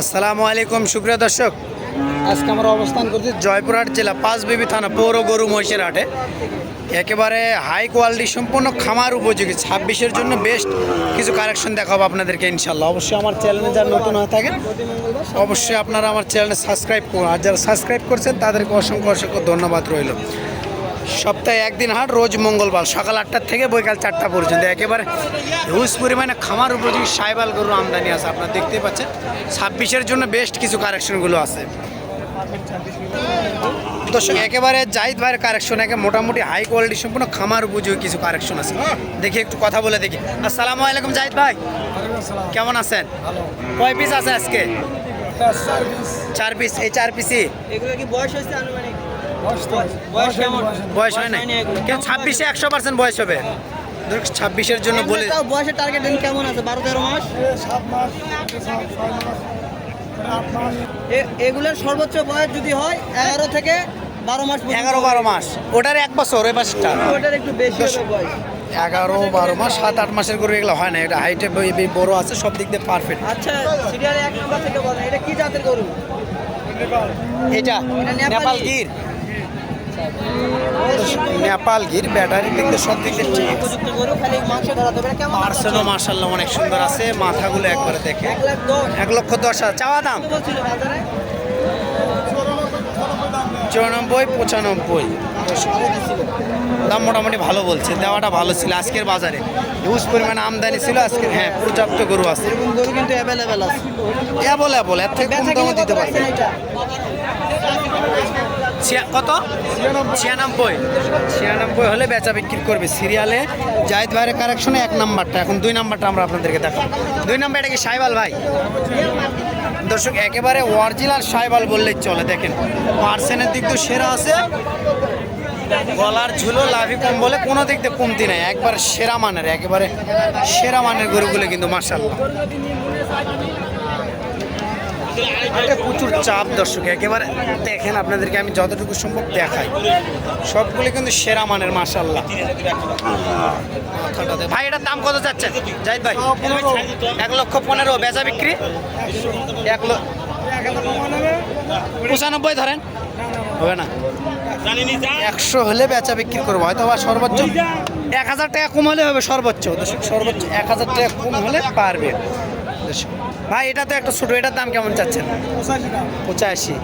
আসসালামু আলাইকুম, সুপ্রিয় দর্শক। আজকে আমরা অবস্থান করছি জয়পুরহাট জেলা পাঁচবিবি থানা পৌর গরু মহিষের হাটে। একেবারে হাই কোয়ালিটি সম্পূর্ণ খামার উপযোগী, ছাব্বিশের জন্য বেস্ট কিছু কালেকশন দেখাবো আপনাদেরকে ইনশাল্লাহ অবশ্যই আমার চ্যানেলে যারা নতুন হয়ে থাকেন, অবশ্যই আপনারা আমার চ্যানেলে সাবস্ক্রাইব করুন। আর যারা সাবস্ক্রাইব করছেন, তাদেরকে অসংখ্য অসংখ্য ধন্যবাদ রইল। সপ্তাহে একদিন হাট রোজ মঙ্গলবার সকাল আটটার থেকে বৈকাল চারটা পর্যন্ত। একেবারে হিউজ পরিমাণে খামার উপযোগী সাইবাল গরুর আমদানি আছে আপনারা দেখতে পাচ্ছেন। ছাব্বিশের জন্য বেস্ট কিছু কারেকশনগুলো আছে। দর্শক একেবারে জাহিদ ভাইয়ের কারেকশন একে মোটামুটি হাই কোয়ালিটি সম্পূর্ণ খামার উপযোগী কিছু কারেকশন আছে। দেখি একটু কথা বলে দেখি। আসসালামু আলাইকুম জাহিদ ভাই। কেমন আছেন? কয় পিস আছে আজকে? চার পিস এই চার পিসই এগুলো কি বয়স হয়েছে আনুমানিক? বয়স হয় না হয়নি। কিন্তু ছাব্বিশে একশো পার্সেন্ট বয়স হবে। ছাব্বিশের জন্য বলে বয়সের টার্গেট কেমন আছে? বারো তেরো মাস? এ- এগুলোর সর্বোচ্চ বয়স যদি হয় এগারো থেকে বারো মাস এগারো বারো মাস। ওটার এক বছর ওই পাশটা ওটার একটু বেশি বয়স। এগারো বারো মাস সাত আট মাসের গরু এগুলো হয় না। এটা হাইটে বড় আছে সব দিক দিয়ে পারফেক্ট আচ্ছা সিরিয়ালে এক নম্বর থেকে বলেন এটা কি জাতের গরু? এটা নেপাল গির। নেপাল গির ব্যাটারি দিয়ে সব দিক দিয়ে মার্শাল্লাহ অনেক সুন্দর আছে, মাথাগুলো একবারে দেখে। এক লক্ষ দশ হাজার। চাওয়া দাম? চুরানব্বই, পঁচানব্বই। দাম মোটামুটি ভালো বলছে, দেওয়াটা ভালো ছিল আজকের বাজারে। হিউজ পরিমাণে আমদানি ছিল, আজকে হ্যাঁ পর্যাপ্ত গরু আছে। কিন্তু অ্যাভেলেবেল আছে। এবল এর থেকে দিতে পারবে। কত? ছিয়ানব্বই। ছিয়ানব্বই হলে বেচা বিক্রি করবে সিরিয়ালে। জাহিদ ভাইয়ের কারেকশনে এক নাম্বারটা। এখন দুই নাম্বারটা আমরা আপনাদেরকে দেখাবো। দুই নাম্বার এটা কি সাইবাল ভাই? দর্শক, একেবারে অরিজিনাল সাইবাল বললেই চলে। দেখেন, পার্সেনের দিক তো সেরা আছে। গলার ঝুলো, লাভি কম বলে কোনো দিক দিয়ে কমতি নাই। একবার সেরা মানের, একেবারে সেরা মানের গরুগুলো কিন্তু মার্শাল্লাহ এটা প্রচুর চাপ দর্শক একেবারে দেখেন আপনাদেরকে আমি যতটুকু সম্ভব দেখাই। সবগুলি কিন্তু সেরা মানের মাসাল্লাহ ভাই এটার দাম কত যাচ্ছে জাহিদ ভাই এক লক্ষ পনেরো বেচা বিক্রি? এক লক্ষ পঁচানব্বই ধরেন? হবে না। একশো হলে বেচা বিক্রি করব হয়তো বা সর্বোচ্চ এক হাজার টাকা কম হলে হবে সর্বোচ্চ। সর্বোচ্চ এক হাজার টাকা কম হলে পারবে। ভাই, এটা তো একটা ছোট, এটার দাম কেমন চাচ্ছেন? পঁচাশি।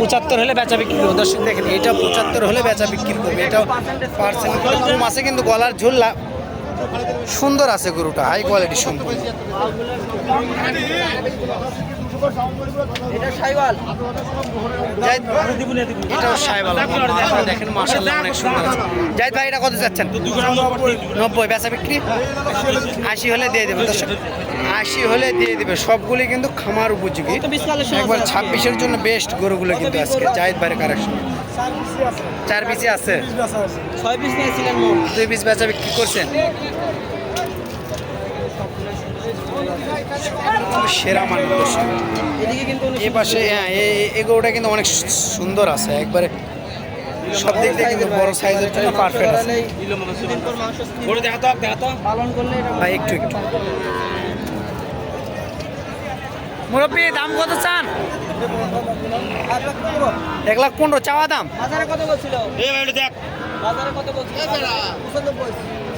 পঁচাত্তর হলে বেচা বিক্রি করব। দর্শক দেখেন, এটা পঁচাত্তর হলে বেচা বিক্রি করবে। এটা পার্সেন্ট। কম আছে কিন্তু গলার ঝোল সুন্দর আছে গরুটা, হাই কোয়ালিটি সম্পূর্ণ এটা জাহিদ এটাও সাহেবাল দেখেন মাসাল্লাহ অনেক সুন্দর জাহিদ ভাই এটা কত চাচ্ছেন? নব্বই বেচা বিক্রি? আশি হলে দিয়ে দেবে আশি হলে দিয়ে দেবে সবগুলি কিন্তু খামার উপযোগী। একবার ছাব্বিশের জন্য বেস্ট গরুগুলো কিন্তু আজকে। জাহিদ ভাইয়ের কারেকশন চার পিসি আছে। ছয় পিস নিয়েছিলেন দুই পিস বেচা বিক্রি করছেন? সেরা মানে দর্শক। কিন্তু এ পাশে হ্যাঁ এই এগুলোটা কিন্তু অনেক সুন্দর আছে। একবারে সব দিক দিয়ে কিন্তু বড় সাইজের জন্য পারফেক্ট আছে। দুদিন পর মাংস পালন করলে এটা ভাই একটু একটু। মুরব্বী দাম কত চান? এক লাখ পনেরো চাওয়া দাম? বাজারে কত বলছিল? বাজারে কত বলছিল?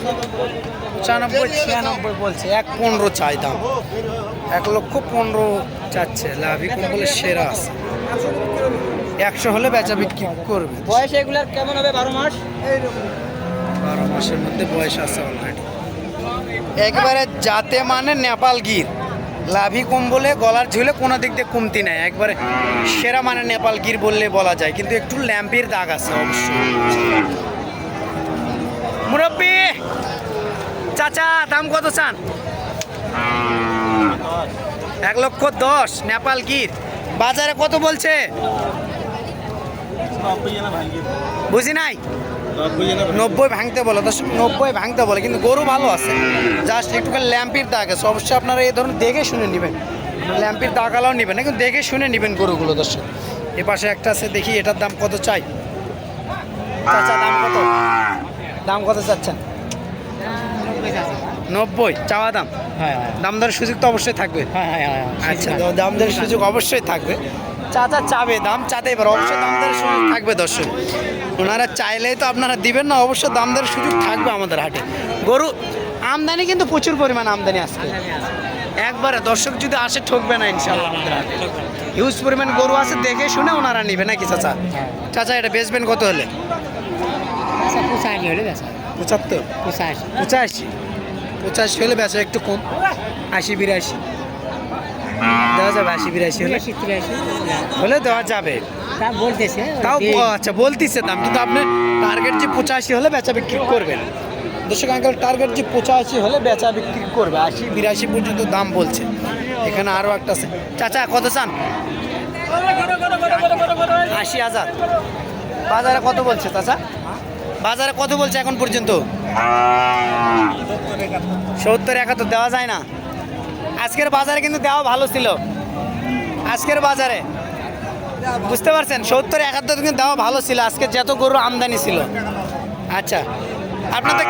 পঁচানব্বই ছিয়ানব্বই বলছে। এক পনেরো চাই দাম। এক লক্ষ পনেরো চাচ্ছে। লাভই কম বলে সেরা আছে। একশো হলে বেচা বিক্রি করবে। বয়স এগুলার কেমন হবে? বারো মাস? বারো মাসের মধ্যে বয়স আছে অলরেডি একবারে যাতে মানে নেপাল গির। লাভি কম বলে গলার ঝুলে কোনো দিক দিয়ে কমতি নাই। একবারে সেরা মানে নেপাল গির বললে বলা যায়। কিন্তু একটু ল্যাম্পির দাগ আছে অবশ্যই। মুরব্বী, চাচা, দাম কত চান? এক লক্ষ দশ, নেপাল গির। বাজারে কত বলছে? বুঝি নাই? নব্বই ভাঙতে বলে, দশ, নব্বই ভাঙতে বলে, কিন্তু গরু ভালো আছে। জাস্ট একটুখানি ল্যাম্পির দাগ আছে। অবশ্যই আপনারা এই ধরুন দেখে শুনে নেবেন। ল্যাম্পির দাগালাও নেবেন না, কিন্তু দেখে শুনে নেবেন গরুগুলো, দর্শক। এ পাশে একটা আছে, দেখি এটার দাম কত চাই? চাচা, দাম কত? দাম কত চাচ্ছেন? নব্বই চাওয়া দাম। হ্যাঁ হ্যাঁ। দাম দরের সুযোগ তো অবশ্যই থাকবে। হ্যাঁ আচ্ছা। দাম দরের সুযোগ অবশ্যই থাকবে। চাচা চাবে দাম চাতে এবার অবশ্যই দাম দরের সুযোগ থাকবে দর্শক। ওনারা চাইলেই তো আপনারা দিবেন না অবশ্যই দাম দরের সুযোগ থাকবে আমাদের হাটে। গরু আমদানি কিন্তু প্রচুর পরিমাণ আমদানি আসছে একবারে দর্শক যদি আসে ঠকবে না ইনশাল্লাহ আমাদের হাটে। হিউজ পরিমাণ গরু আছে দেখে শুনে ওনারা নিবে নাকি চাচা? চাচা এটা বেচবেন কত হলে? আচ্ছা পঁচাশি হলে বেচা পঁচাত্তর? পঁচাশি। পঁচাশি? পঁচাশি হলে বেচা একটু কম। আশি বিরাশি। দেওয়া যাবে আশি বিরাশি হলে? হলে দেওয়া যাবে। বলতেছে তাও আচ্ছা বলতিছে দাম কিন্তু আপনি টার্গেট যে পঁচাশি হলে বেচা বিক্রি করবেন। দর্শক আঙ্কেল টার্গেট যে পঁচাশি হলে বেচা বিক্রি করবে। আশি বিরাশি পর্যন্ত দাম বলছে। এখানে আরও একটা আছে। চাচা কত চান? আশি হাজার। বাজারে কত বলছে চাচা? বাজারে কত বলছে এখন পর্যন্ত? সত্তর, একাত্তর, দেওয়া যায় না। আজকের বাজারে কিন্তু দেওয়া ভালো ছিল। আজকের বাজারে। বুঝতে পারছেন? সত্তর, একাত্তর কিন্তু দেওয়া ভালো ছিল। আজকে যত গরু আমদানি ছিল। আচ্ছা। আপনার তো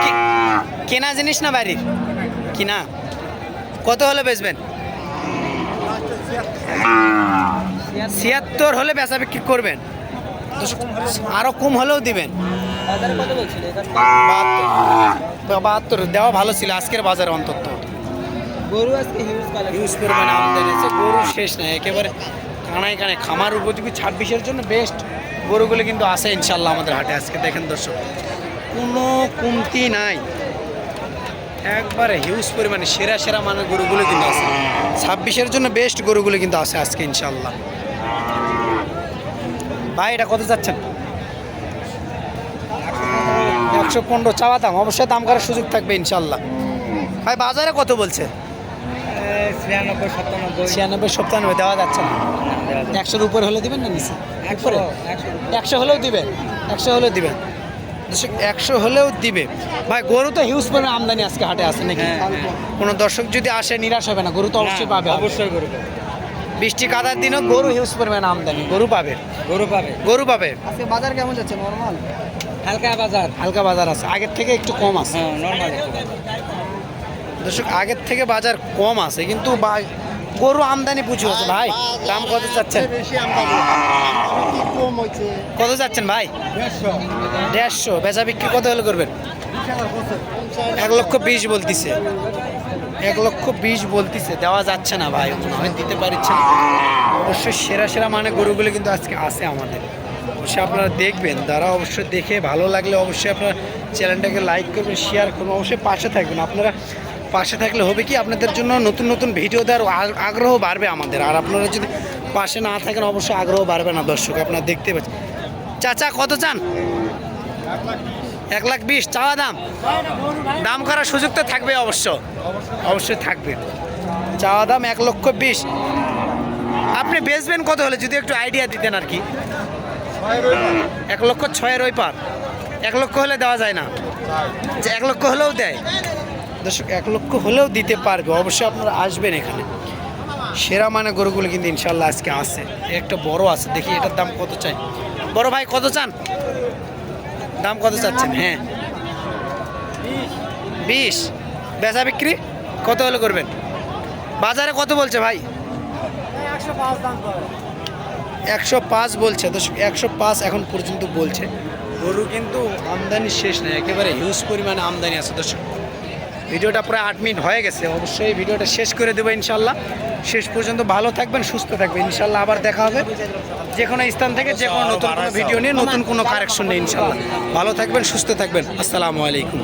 কেনা জিনিস না বাড়ির? কিনা? কত হলে বেচবেন? ছিয়াত্তর হলে বেচা বিক্রি করবেন। আরও কম হলেও দিবেন। বাহাত্তর। দেওয়া ভালো ছিল আজকের বাজারে অন্তত। গরু আজকে হিউজ ইউজ পরিমাণে আমদানি আছে গরু শেষ নাই। একেবারে কানায় কানায়। খামার উপযোগী ছাব্বিশের জন্য বেস্ট গরুগুলো কিন্তু আছে ইনশাল্লাহ আমাদের হাটে আজকে। দেখেন দর্শক কোনো কমতি নাই। একবারে হিউজ পরিমাণে সেরা সেরা মানের গরুগুলো কিন্তু আছে। ছাব্বিশের জন্য বেস্ট গরুগুলো কিন্তু আছে আজকে ইনশাল্লাহ ভাই এটা কত যাচ্ছেন? একশো পনেরো চাওয়া দাম অবশ্যই দাম করার সুযোগ থাকবে ইনশাল্লাহ। ভাই বাজারে কত বলছে? ছিয়ানব্বই সাতানব্বই। ছিয়ানব্বই সপ্তানব্বই দেওয়া যাচ্ছে না। একশোর উপরে হলে দিবেন না নিচে? উপরে? একশো। হলেও দিবে। একশো হলেও দিবেন দর্শক একশো হলেও দিবে। ভাই গরু তো হিউজ পরিমাণে আমদানি আজকে হাটে আসে নাকি? হ্যাঁ, হ্যাঁ। কোনো দর্শক যদি আসে নিরাশ হবে না। গরু তো অবশ্যই পাবে অবশ্যই গরু পাবে। বৃষ্টি কাদার দিনও গরু হিউজ পরিমাণে আমদানি। গরু পাবে? গরু পাবে। গরু পাবে? আজকে বাজার কেমন যাচ্ছে? নর্মাল? হালকা বাজার। হালকা বাজার আছে। আগের থেকে একটু কম আছে। হ্যাঁ দর্শক আগের থেকে বাজার কম আছে কিন্তু গরু আমদানি প্রচুর আছে। ভাই দাম কত চাচ্ছেন? কত চাচ্ছেন ভাই? দেড়শো। বেচা বিক্রি কত হলে করবেন? এক লক্ষ বিশ বলতিছে। এক লক্ষ বিশ বলতিছে। দেওয়া যাচ্ছে না ভাই মনে দিতে পারছে না অবশ্যই সেরা সেরা মানে গরুগুলো কিন্তু আজকে আছে আমাদের। অবশ্যই আপনারা দেখবেন। তারা অবশ্যই দেখে ভালো লাগলে অবশ্যই আপনারা চ্যানেলটাকে লাইক করবেন শেয়ার করবেন, অবশ্যই পাশে থাকবেন। আপনারা পাশে থাকলে হবে কি, আপনাদের জন্য নতুন নতুন ভিডিও দেওয়ার আগ্রহ বাড়বে আমাদের। আর আপনারা যদি পাশে না থাকেন, অবশ্যই আগ্রহ বাড়বে না দর্শক, আপনারা দেখতে পাচ্ছেন। চাচা, কত চান? এক লাখ বিশ। চাওয়া দাম? দাম করার সুযোগ তো থাকবে অবশ্য। অবশ্যই থাকবে। চাওয়া দাম এক লক্ষ বিশ। আপনি বেচবেন কত হলে? যদি একটু আইডিয়া দিতেন আর কি। এক লক্ষ ছয়ের ওই পার। এক লক্ষ হলে দেওয়া যায় না। যে এক লক্ষ হলেও দেয়। দর্শক এক লক্ষ হলেও দিতে পারবে। অবশ্যই আপনারা আসবেন এখানে। সেরা মানে গরুগুলো কিন্তু ইনশাল্লাহ আজকে আছে। একটা বড় আছে। দেখি এটার দাম কত চাই। বড় ভাই কত চান? দাম কত চাচ্ছেন? হ্যাঁ। বিশ। বেচা বিক্রি কত হলে করবেন? বাজারে কত বলছে ভাই? একশো পাঁচ বলছে তো একশো পাঁচ এখন পর্যন্ত বলছে। গরু কিন্তু আমদানি শেষ নেই একেবারে হিউজ পরিমাণে আমদানি আছে দর্শক। ভিডিওটা প্রায় আট মিনিট হয়ে গেছে অবশ্যই ভিডিওটা শেষ করে দেবো ইনশাল্লাহ শেষ পর্যন্ত ভালো থাকবেন সুস্থ থাকবেন ইনশাল্লাহ আবার দেখা হবে। যে কোনো স্থান থেকে যে কোনো নতুন কোনো ভিডিও নিয়ে নতুন কোনো কারেকশন নিয়ে ইনশাল্লাহ ভালো থাকবেন সুস্থ থাকবেন আসসালামু আলাইকুম।